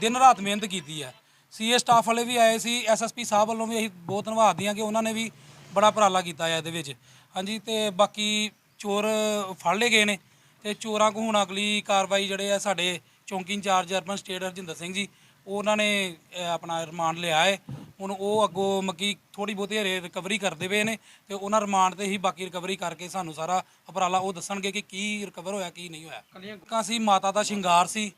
ਦਿਨ ਰਾਤ ਮਿਹਨਤ ਕੀਤੀ ਹੈ। ਸੀਏ ਸਟਾਫ ਵਾਲੇ ਵੀ ਆਏ ਸੀ ਐਸਐਸਪੀ ਸਾਹਿਬ ਵੱਲੋਂ ਵੀ ਅਸੀਂ ਬਹੁਤ ਧੰਨਵਾਦੀ ਹਾਂ ਕਿ ਉਹਨਾਂ ਨੇ ਵੀ ਬੜਾ ਉਪਰਾਲਾ ਕੀਤਾ ਹੈ ਇਹਦੇ ਵਿੱਚ। ਹਾਂਜੀ ਤੇ ਬਾਕੀ ਚੋਰ ਫੜ ਲਏ ਗਏ ਨੇ ਤੇ ਚੋਰਾਂ ਕੋ ਹੁਣ ਅਗਲੀ ਕਾਰਵਾਈ ਜਿਹੜੇ ਆ ਸਾਡੇ ਚੌਂਕੀ in-charge urban estate Harjinder Singh ji ਉਹ ਉਹਨਾਂ ਨੇ ਆਪਣਾ ਰਿਮਾਂਡ ਲਿਆ ਹੈ। ਹੁਣ ਉਹ ਅੱਗੋਂ ਮੱਕੀ ਥੋੜੀ ਬਹੁਤੀ ਹਰੇ ਰਿਕਵਰੀ ਕਰਦੇ ਪਏ ਨੇ ਤੇ ਉਹਨਾਂ ਰਿਮਾਂਡ ਤੇ ਹੀ ਬਾਕੀ ਰਿਕਵਰੀ ਕਰਕੇ ਸਾਨੂੰ ਸਾਰਾ ਉਪਰਾਲਾ ਉਹ ਦੱਸਣਗੇ ਕਿ ਕੀ ਰਿਕਵਰ ਹੋਇਆ ਕੀ ਨਹੀਂ ਹੋਇਆ। ਕਾ ਸੀ ਮਾਤਾ ਦਾ ਸ਼ਿੰਗਾਰ ਸੀ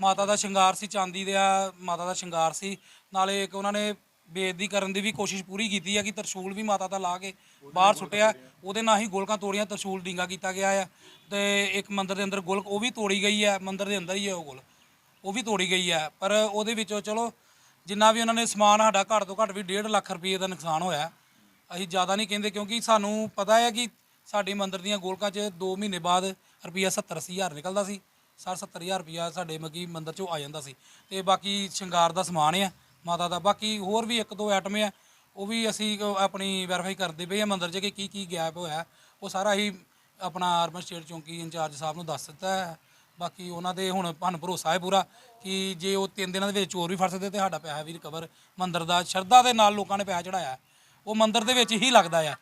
ਮਾਤਾ ਦਾ ਸ਼ਿੰਗਾਰ ਸੀ, ਚਾਂਦੀ ਦਾ ਮਾਤਾ ਦਾ ਸ਼ਿੰਗਾਰ ਸੀ। ਨਾਲੇ ਇੱਕ ਉਹਨਾਂ ਨੇ ਬੇਇੱਜ਼ਤੀ ਕਰਨ ਦੀ ਵੀ ਕੋਸ਼ਿਸ਼ ਪੂਰੀ ਕੀਤੀ ਹੈ ਕਿ ਤਰਸ਼ੂਲ ਵੀ ਮਾਤਾ ਦਾ ਲਾ ਕੇ ਬਾਹਰ ਸੁੱਟਿਆ। ਉਹਦੇ ਨਾਲ ਹੀ ਗੋਲਕਾਂ ਤੋੜੀਆਂ, ਤਰਸ਼ੂਲ ਡਿੰਗਾ ਕੀਤਾ ਗਿਆ ਆ। ਤੇ ਇੱਕ ਮੰਦਰ ਦੇ ਅੰਦਰ ਗੋਲਕ, ਉਹ ਵੀ ਤੋੜੀ ਗਈ ਹੈ ਮੰਦਰ ਦੇ ਅੰਦਰ ਹੀ ਹੈ ਉਹ ਗੋਲ ਉਹ ਵੀ ਤੋੜੀ ਗਈ ਹੈ ਪਰ ਉਹਦੇ ਵਿੱਚੋਂ ਚਲੋ, ਜਿੰਨਾ ਵੀ ਉਹਨਾਂ ਨੇ ਸਮਾਨ ਸਾਡਾ ਘੱਟ ਤੋਂ ਘੱਟ ਵੀ 1.5 ਲੱਖ ਰੁਪਏ ਦਾ ਨੁਕਸਾਨ ਹੋਇਆ। ਅਸੀਂ ਜ਼ਿਆਦਾ ਨਹੀਂ ਕਹਿੰਦੇ ਕਿਉਂਕਿ ਸਾਨੂੰ ਪਤਾ ਹੈ ਕਿ ਸਾਡੇ ਮੰਦਰ ਦੀਆਂ ਗੋਲਕਾਂ 'ਚ 2 ਮਹੀਨੇ ਬਾਅਦ ਰੁਪਈਆ 70 ਅੱਸੀ ਹਜ਼ਾਰ ਨਿਕਲਦਾ ਸੀ। 60 70000 ਰੁਪਈਆ ਸਾਡੇ ਮਗੀ ਮੰਦਰ 'ਚੋਂ ਆ ਜਾਂਦਾ ਸੀ। ਤੇ ਬਾਕੀ ਸ਼ਿੰਗਾਰ ਦਾ ਸਮਾਨ ਆ, ਮਾਤਾ ਦਾ। ਬਾਕੀ ਹੋਰ ਵੀ ਇੱਕ ਦੋ ਆਈਟਮ ਆ, ਉਹ ਵੀ ਅਸੀਂ ਆਪਣੀ ਵੈਰੀਫਾਈ ਕਰਦੇ ਪਏ ਆ ਮੰਦਰ 'ਚ ਕਿ ਕੀ ਕੀ ਗੈਪ ਹੋਇਆ। ਉਹ ਸਾਰਾ ਹੀ ਆਪਣਾ ਅਰਬਨ ਸਟੇਟ ਚੌਂਕੀ ਇੰਚਾਰਜ ਸਾਹਿਬ ਨੂੰ ਦੱਸ ਦਿੱਤਾ ਹੈ। ਬਾਕੀ ਉਹਨਾਂ ਦੇ ਹੁਣ ਸਾਨੂੰ ਭਰੋਸਾ ਹੈ ਪੂਰਾ ਕਿ ਜੇ ਉਹ ਤਿੰਨ ਦਿਨਾਂ ਦੇ ਵਿੱਚ ਚੋਰ ਵੀ ਫੜ ਸਕਦੇ ਤੇ ਸਾਡਾ ਪੈਸਾ ਵੀ ਰਿਕਵਰ ਮੰਦਰ ਦਾ ਸ਼ਰਧਾ ਦੇ ਨਾਲ ਲੋਕਾਂ ਨੇ ਪੈਸਾ ਚੜਾਇਆ ਉਹ ਮੰਦਰ ਦੇ ਵਿੱਚ ਹੀ ਲੱਗਦਾ ਆ।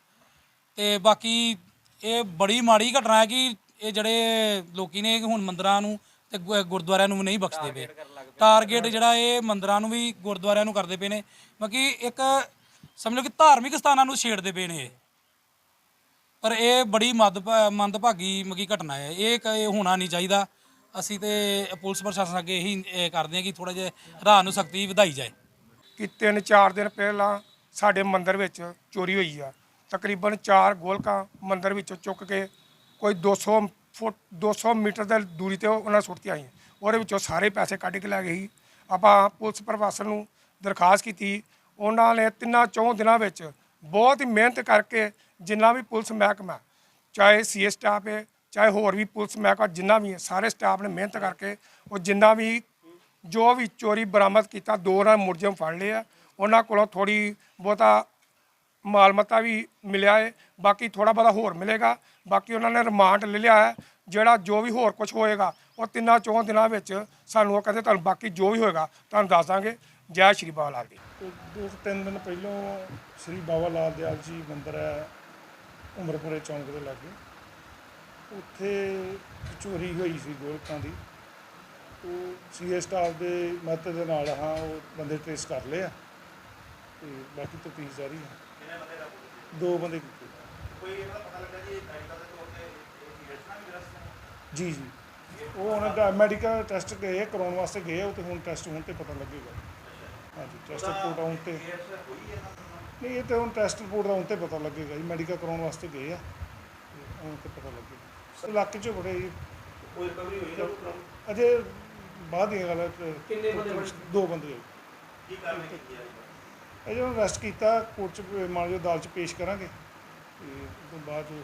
ਤੇ ਬਾਕੀ ਇਹ ਬੜੀ ਮਾੜੀ ਘਟਨਾ ਹੈ ਕਿ ਇਹ ਜਿਹੜੇ ਲੋਕੀ ਨੇ ਹੁਣ ਮੰਦਰਾਂ ਨੂੰ ਤੇ ਗੁ- ਗੁਰਦੁਆਰਿਆਂ ਨੂੰ ਵੀ ਨਹੀਂ ਬਖਸ਼ਦੇ ਪਏ। ਟਾਰਗੇਟ ਜਿਹੜਾ ਇਹ ਮੰਦਰਾਂ ਨੂੰ ਵੀ ਗੁਰਦੁਆਰਿਆਂ ਨੂੰ ਕਰਦੇ ਪਏ ਨੇ। ਬਾਕੀ ਇੱਕ ਸਮਝ ਲਓ ਕਿ ਧਾਰਮਿਕ ਸਥਾਨਾਂ ਨੂੰ ਛੇੜਦੇ ਪਏ ਨੇ ਇਹ। ਪਰ ਇਹ ਬੜੀ ਮਦ ਮੰਦਭਾਗੀ ਮਗੀ ਘਟਨਾ ਹੈ। ਇਹ ਕ- ਇਹ ਹੋਣਾ ਨਹੀਂ ਚਾਹੀਦਾ। ਅਸੀਂ ਤੇ ਪੁਲਿਸ ਪ੍ਰਸ਼ਾਸਨ ਅੱਗੇ ਇਹੀ ਇਹ ਕਰਦੇ ਹਾਂ ਕਿ ਥੋੜਾ ਜਿਹਾ ਰਾਹ ਨੂੰ ਸਖਤੀ ਵਧਾਈ ਜਾਏ। ਕਿ ਤਿੰਨ ਚਾਰ ਦਿਨ ਪਹਿਲਾਂ ਸਾਡੇ ਮੰਦਿਰ ਵਿੱਚ ਚੋਰੀ ਹੋਈ ਆ। ਤਕਰੀਬਨ 4 ਗੋਲਕਾਂ ਮੰਦਿਰ ਵਿੱਚੋਂ ਚੁੱਕ ਕੇ ਕੋਈ 200 ਫੁੱਟ 200 ਮੀਟਰ ਦੀ ਦੂਰੀ ਤੇ ਉਹਨਾਂ ਸੁੱਟੀਆਂ ਆਈਆਂ ਉਹਦੇ ਵਿੱਚੋਂ ਸਾਰੇ ਪੈਸੇ ਕੱਢ ਕੇ ਲੈ ਗਏ ਸੀ। ਆਪਾਂ ਪੁਲਿਸ ਪ੍ਰਸ਼ਾਸਨ ਨੂੰ ਦਰਖਾਸਤ ਕੀਤੀ। ਉਹਨਾਂ ਨੇ ਤਿੰਨਾਂ ਚੌਂ ਦਿਨਾਂ ਵਿੱਚ ਬਹੁਤ ਹੀ ਮਿਹਨਤ ਕਰਕੇ ਜਿੰਨਾ ਵੀ ਪੁਲਿਸ ਮਹਿਕਮਾ, ਚਾਹੇ ਸੀ ਸਟਾਫ ਹੈ, ਚਾਹੇ ਹੋਰ ਵੀ ਪੁਲਿਸ ਮਹਿਕਮਾ, ਜਿੰਨਾ ਵੀ ਹੈ, ਸਾਰੇ ਸਟਾਫ ਨੇ ਮਿਹਨਤ ਕਰਕੇ ਉਹ ਜਿੰਨਾ ਵੀ ਜੋ ਵੀ ਚੋਰੀ ਬਰਾਮਦ ਕੀਤਾ, ਦੋ ਨਾਲ ਮੁਰਜਮ ਫੜ ਲਏ ਆ। ਉਹਨਾਂ ਕੋਲੋਂ ਥੋੜੀ ਬਹੁਤਾ ਮਾਲ ਮਤਾ ਵੀ ਮਿਲਿਆ ਹੈ ਬਾਕੀ ਥੋੜਾ ਬਹੁਤਾ ਹੋਰ ਮਿਲੇਗਾ। ਬਾਕੀ ਉਹਨਾਂ ਨੇ ਰਿਮਾਂਡ ਲੈ ਲਿਆ ਹੈ, ਜਿਹੜਾ ਜੋ ਵੀ ਹੋਰ ਕੁਝ ਹੋਏਗਾ, ਉਹ ਤਿੰਨਾਂ ਚੌਂ ਦਿਨਾਂ ਵਿੱਚ ਸਾਨੂੰ ਉਹ ਕਹਿੰਦੇ ਤੁਹਾਨੂੰ ਬਾਕੀ ਜੋ ਵੀ ਹੋਏਗਾ, ਤੁਹਾਨੂੰ ਦੱਸ ਦਾਂਗੇ। ਜੈ ਸ਼੍ਰੀ ਬਾਬਾ ਲਾਲ ਜੀ। ਦੋ ਤਿੰਨ ਦਿਨ ਪਹਿਲਾਂ ਸ੍ਰੀ ਬਾਬਾ ਲਾਲ ਦਿਆਲ ਜੀ ਮੰਦਿਰ ਹੈ, ਉਮਰਪੁਰੇ ਚੌਂਕ ਦੇ ਲਾਗੇ। ਉੱਥੇ ਚੋਰੀ ਹੋਈ ਸੀ ਗੋਲਕਾਂ ਦੀ। ਉਹ ਸੀਏ ਸਟਾਫ ਦੇ ਮਦਦ ਦੇ ਨਾਲ ਹਾਂ, ਉਹ ਬੰਦੇ ਟ੍ਰੇਸ ਕਰ ਲਏ ਆ। ਤੇ ਬਾਕੀ ਤਫਤੀਸ਼ ਜਾਰੀ ਹੈ। ਦੋ ਬੰਦੇ ਕੀਤੇ। ਕੋਈ ਇਹਦਾ ਪਤਾ ਲੱਗਾ ਜੀ ਮੈਡੀਕਲ ਦੇ ਤੌਰ ਤੇ ਜੀ ਜੀ। ਉਹ ਉਹਨਾਂ ਦਾ ਮੈਡੀਕਲ ਟੈਸਟ ਗਏ ਕਰਾਉਣ ਵਾਸਤੇ ਗਏ ਉਹ ਤੇ ਹੁਣ ਟੈਸਟ ਹੋਣ ਤੇ ਪਤਾ ਲੱਗੇਗਾ। ਹਾਂਜੀ ਟੈਸਟ ਰਿਪੋਰਟ ਆਉਣ ਤੇ। ਨਹੀਂ ਇਹ ਤੇ ਹੁਣ ਟੈਸਟ ਰਿਪੋਰਟ ਦਾ ਹੁਣ ਤੇ ਪਤਾ ਲੱਗੇਗਾ ਜੀ ਮੈਡੀਕਲ ਕਰਾਉਣ ਵਾਸਤੇ ਗਏ ਆ। ਹੁਣ ਤੇ ਪਤਾ ਲੱਗੇਗਾ। ਇਲਾਕੇ 'ਚ ਬੜੇ ਜੀ। ਕੋਈ ਰਿਕਵਰੀ ਹੋਈ ਹੈ ਅਜੇ ਬਾਅਦ ਦੀਆਂ ਗੱਲਾਂ ਕਿੰਨੇ ਬੰਦੇ? ਦੋ ਬੰਦੇ। ਕੀ ਕਾਰਵਾਈ ਕੀਤੀ ਹੈ? ਇਹ ਜਦੋਂ ਅਰੈਸਟ ਕੀਤਾ ਕੋਰਟ 'ਚ, ਮਾਨਯੋਗ ਅਦਾਲਤ 'ਚ ਪੇਸ਼ ਕਰਾਂਗੇ। ਤੇ ਉਸ ਤੋਂ ਬਾਅਦ 'ਚ